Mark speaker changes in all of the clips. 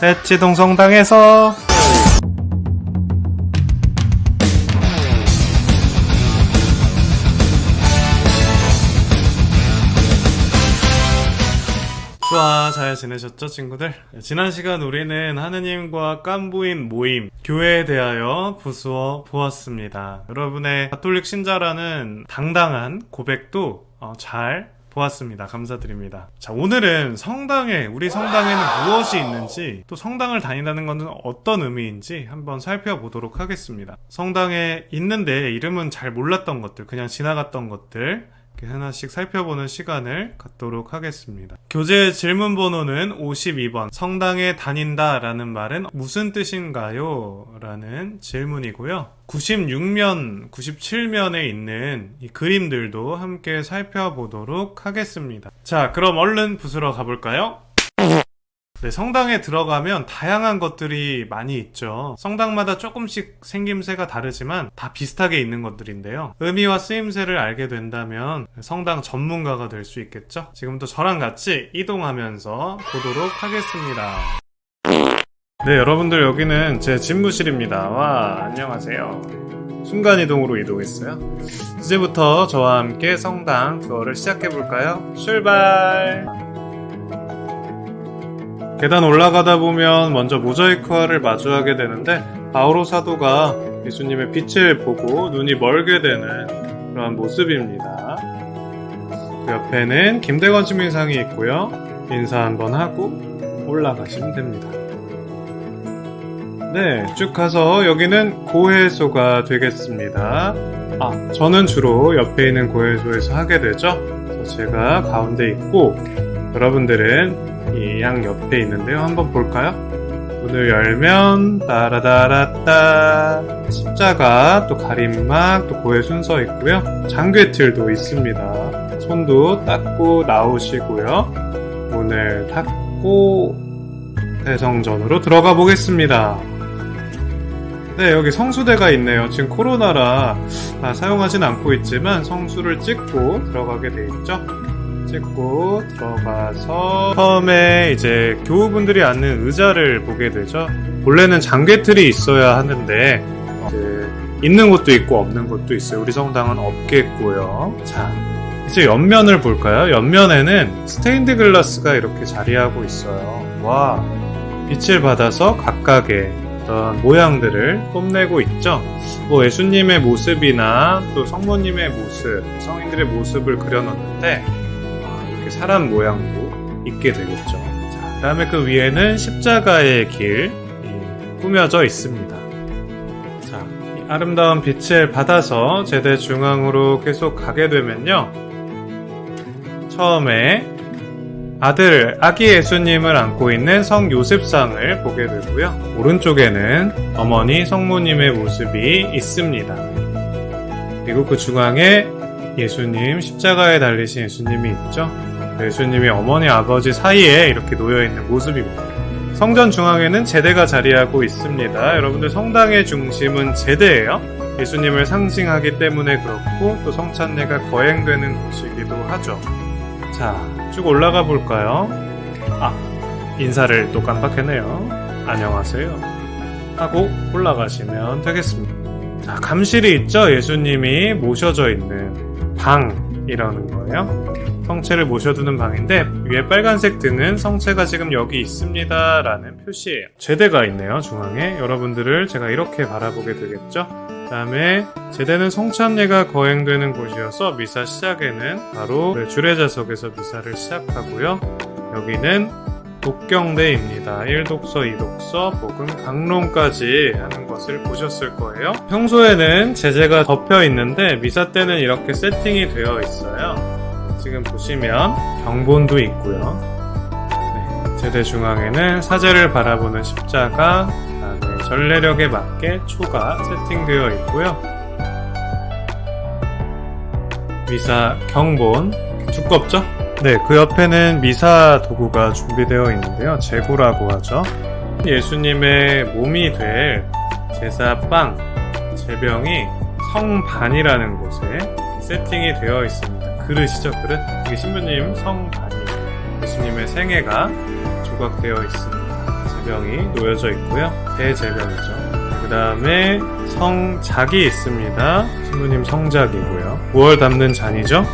Speaker 1: 대치동 성당에서 좋아 잘 지내셨죠 친구들? 지난 시간 우리는 하느님과 깐부인 모임 교회에 대하여 부수어 보았습니다 여러분의 가톨릭 신자라는 당당한 고백도 어, 잘 보았습니다. 감사드립니다. 자 오늘은 성당에 우리 성당에는 무엇이 있는지 또 성당을 다닌다는 것은 어떤 의미인지 한번 살펴보도록 하겠습니다. 성당에 있는데 이름은 잘 몰랐던 것들 그냥 지나갔던 것들 하나씩 살펴보는 시간을 갖도록 하겠습니다. 교재 질문 번호는 52번. 성당에 다닌다 라는 말은 무슨 뜻인가요? 라는 질문이고요. 96면, 97면에 있는 이 그림들도 함께 살펴보도록 하겠습니다. 자, 그럼 얼른 부스러 가볼까요? 네, 성당에 들어가면 다양한 것들이 많이 있죠. 성당마다 조금씩 생김새가 다르지만 다 비슷하게 있는 것들인데요. 의미와 쓰임새를 알게 된다면 성당 전문가가 될 수 있겠죠? 지금부터 저랑 같이 이동하면서 보도록 하겠습니다. 네, 여러분들 여기는 제 집무실입니다. 와, 안녕하세요. 순간이동으로 이동했어요. 이제부터 저와 함께 성당 투어를 시작해볼까요? 출발! 계단 올라가다 보면 먼저 모자이크화를 마주하게 되는데 바오로 사도가 예수님의 빛을 보고 눈이 멀게 되는 그런 모습입니다. 그 옆에는 김대건 시민상이 있고요. 인사 한번 하고 올라가시면 됩니다. 네, 쭉 가서 여기는 고해소가 되겠습니다. 아, 저는 주로 옆에 있는 고해소에서 하게 되죠. 제가 가운데 있고 여러분들은 이 양 옆에 있는데요. 한번 볼까요? 문을 열면 따라다라따 십자가 또 가림막 또 고해 순서 있고요. 장괴틀도 있습니다. 손도 닦고 나오시고요. 문을 닫고 대성전으로 들어가 보겠습니다. 네, 여기 성수대가 있네요. 지금 코로나라 아, 사용하진 않고 있지만 성수를 찍고 들어가게 돼 있죠. 찍고 들어가서 처음에 이제 교우분들이 앉는 의자를 보게 되죠. 원래는 장괴틀이 있어야 하는데 있는 곳도 있고 없는 곳도 있어요. 우리 성당은 없겠고요. 자, 이제 옆면을 볼까요? 옆면에는 스테인드 글라스가 이렇게 자리하고 있어요. 와, 빛을 받아서 각각의 어떤 모양들을 뽐내고 있죠. 뭐 예수님의 모습이나 또 성모님의 모습, 성인들의 모습을 그려놨는데 이렇게 사람 모양도 있게 되겠죠. 자, 그 다음에 그 위에는 십자가의 길 이, 꾸며져 있습니다. 자, 이 아름다운 빛을 받아서 제대 중앙으로 계속 가게 되면요. 처음에 아들 아기 예수님을 안고 있는 성 요셉상을 보게 되고요. 오른쪽에는 어머니 성모님의 모습이 있습니다. 그리고 그 중앙에 예수님 십자가에 달리신 예수님이 있죠. 예수님이 어머니 아버지 사이에 이렇게 놓여 있는 모습입니다. 성전 중앙에는 제대가 자리하고 있습니다. 여러분들 성당의 중심은 제대예요. 예수님을 상징하기 때문에 그렇고 또 성찬례가 거행되는 곳이기도 하죠. 자, 쭉 올라가 볼까요? 아, 인사를 또 깜빡했네요. 안녕하세요. 하고 올라가시면 되겠습니다. 자, 감실이 있죠? 예수님이 모셔져 있는 방이라는 거예요. 성체를 모셔두는 방인데 위에 빨간색 등은 성체가 지금 여기 있습니다 라는 표시예요. 제대가 있네요 중앙에 여러분들을 제가 이렇게 바라보게 되겠죠. 그 다음에 제대는 성찬례가 거행되는 곳이어서 미사 시작에는 바로 주례자석에서 미사를 시작하고요. 여기는 독경대입니다. 1독서, 2독서, 복음, 강론까지 하는 것을 보셨을 거예요. 평소에는 제재가 덮여 있는데 미사 때는 이렇게 세팅이 되어 있어요. 지금 보시면 경본도 있고요. 네, 제대 중앙에는 사제를 바라보는 십자가, 그다음에 전례력에 맞게 초가 세팅되어 있고요. 미사 경본 두껍죠? 네, 그 옆에는 미사 도구가 준비되어 있는데요. 제구라고 하죠. 예수님의 몸이 될 제사빵, 제병이 성반이라는 곳에 세팅이 되어 있습니다. 그릇이죠, 그릇. 이게 신부님 성반이 예수님의 생애가 조각되어 있습니다. 제병이 놓여져 있고요. 대제병이죠. 그 다음에 성작이 있습니다. 신부님 성작이고요. 무얼 담는 잔이죠?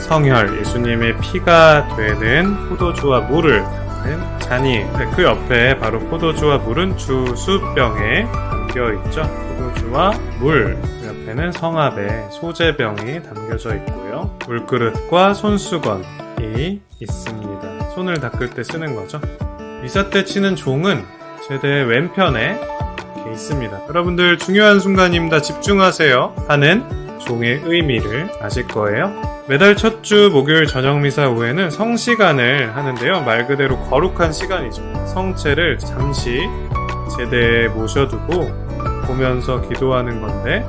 Speaker 1: 성혈, 예수님의 피가 되는 포도주와 물을 담는 잔이. 네, 그 옆에 바로 포도주와 물은 주수병에 담겨 있죠. 포도주와 물. 그 옆에는 성압에 소재병이 담겨져 있고요. 물그릇과 손수건이 있습니다. 손을 닦을 때 쓰는 거죠. 미사 때 치는 종은 제대 왼편에 이렇게 있습니다. 여러분들 중요한 순간입니다. 집중하세요. 하는 종의 의미를 아실 거예요. 매달 첫 주 목요일 저녁 미사 후에는 성시간을 하는데요. 말 그대로 거룩한 시간이죠. 성체를 잠시 제대에 모셔두고 보면서 기도하는 건데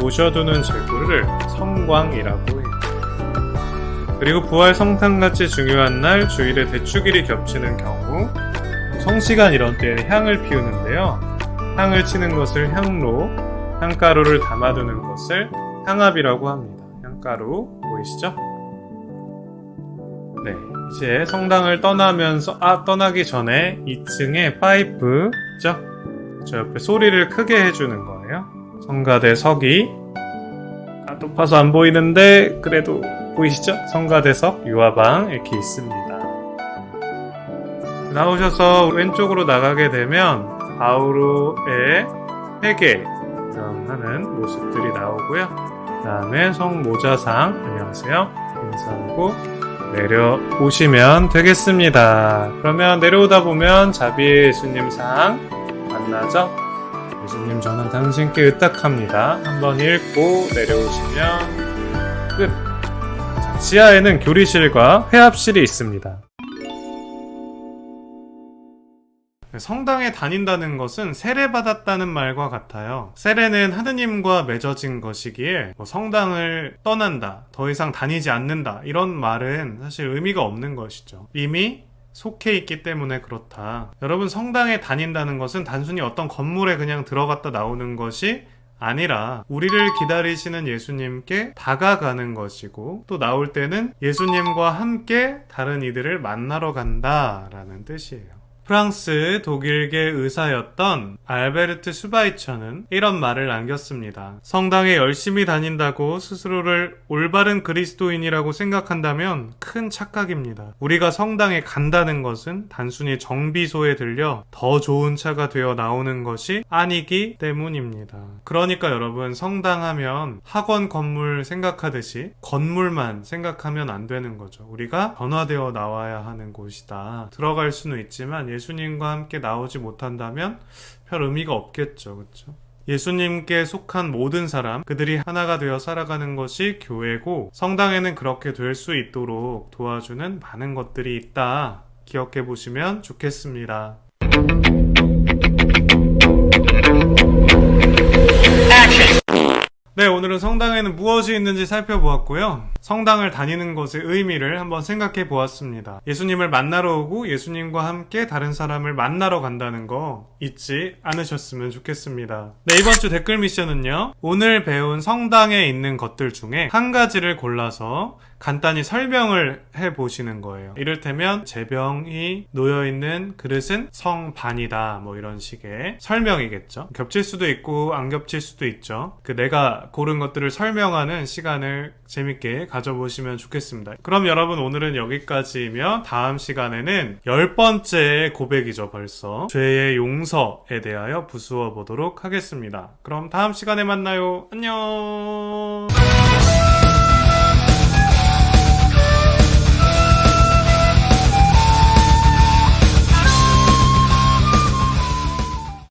Speaker 1: 모셔두는 제구를 성광이라고 해요. 그리고 부활 성탄같이 중요한 날 주일에 대축일이 겹치는 경우 성시간 이런 때에 향을 피우는데요. 향을 치는 것을 향로, 향가루를 담아두는 것을 향압이라고 합니다. 향가루 보이시죠? 네, 이제 성당을 떠나면서 아 떠나기 전에 2층에 파이프 있죠? 저 옆에 소리를 크게 해주는 거예요. 성가대 석이 아, 높아서 안 보이는데 그래도 보이시죠? 성가대석 유화방 이렇게 있습니다. 나오셔서 왼쪽으로 나가게 되면 바우로의 회개 하는 모습들이 나오고요. 그 다음에 성모자상 안녕하세요 인사하고 내려오시면 되겠습니다. 그러면 내려오다 보면 자비의 예수님 상 만나죠? 예수님 저는 당신께 의탁합니다. 한번 읽고 내려오시면 끝. 자, 지하에는 교리실과 회합실이 있습니다. 성당에 다닌다는 것은 세례받았다는 말과 같아요. 세례는 하느님과 맺어진 것이기에 뭐 성당을 떠난다, 더 이상 다니지 않는다, 이런 말은 사실 의미가 없는 것이죠. 이미 속해 있기 때문에 그렇다. 여러분, 성당에 다닌다는 것은 단순히 어떤 건물에 그냥 들어갔다 나오는 것이 아니라 우리를 기다리시는 예수님께 다가가는 것이고 또 나올 때는 예수님과 함께 다른 이들을 만나러 간다라는 뜻이에요. 프랑스 독일계 의사였던 알베르트 슈바이처는 이런 말을 남겼습니다. 성당에 열심히 다닌다고 스스로를 올바른 그리스도인이라고 생각한다면 큰 착각입니다. 우리가 성당에 간다는 것은 단순히 정비소에 들려 더 좋은 차가 되어 나오는 것이 아니기 때문입니다. 그러니까 여러분 성당 하면 학원 건물 생각하듯이 건물만 생각하면 안 되는 거죠. 우리가 변화되어 나와야 하는 곳이다. 들어갈 수는 있지만 예수님과 함께 나오지 못한다면 별 의미가 없겠죠. 그렇죠? 예수님께 속한 모든 사람, 그들이 하나가 되어 살아가는 것이 교회고, 성당에는 그렇게 될 수 있도록 도와주는 많은 것들이 있다. 기억해 보시면 좋겠습니다. 네, 오늘은 성당에는 무엇이 있는지 살펴보았고요. 성당을 다니는 것의 의미를 한번 생각해 보았습니다. 예수님을 만나러 오고 예수님과 함께 다른 사람을 만나러 간다는 거 잊지 않으셨으면 좋겠습니다. 네, 이번 주 댓글 미션은요. 오늘 배운 성당에 있는 것들 중에 한 가지를 골라서 간단히 설명을 해 보시는 거예요. 이를테면 제병이 놓여 있는 그릇은 성반이다. 뭐 이런 식의 설명이겠죠. 겹칠 수도 있고 안 겹칠 수도 있죠. 그 내가 고른 것들을 설명하는 시간을 재밌게 가져보시면 좋겠습니다. 그럼 여러분 오늘은 여기까지이며 다음 시간에는 열 번째 고백이죠 벌써 죄의 용서에 대하여 부수어 보도록 하겠습니다. 그럼 다음 시간에 만나요. 안녕.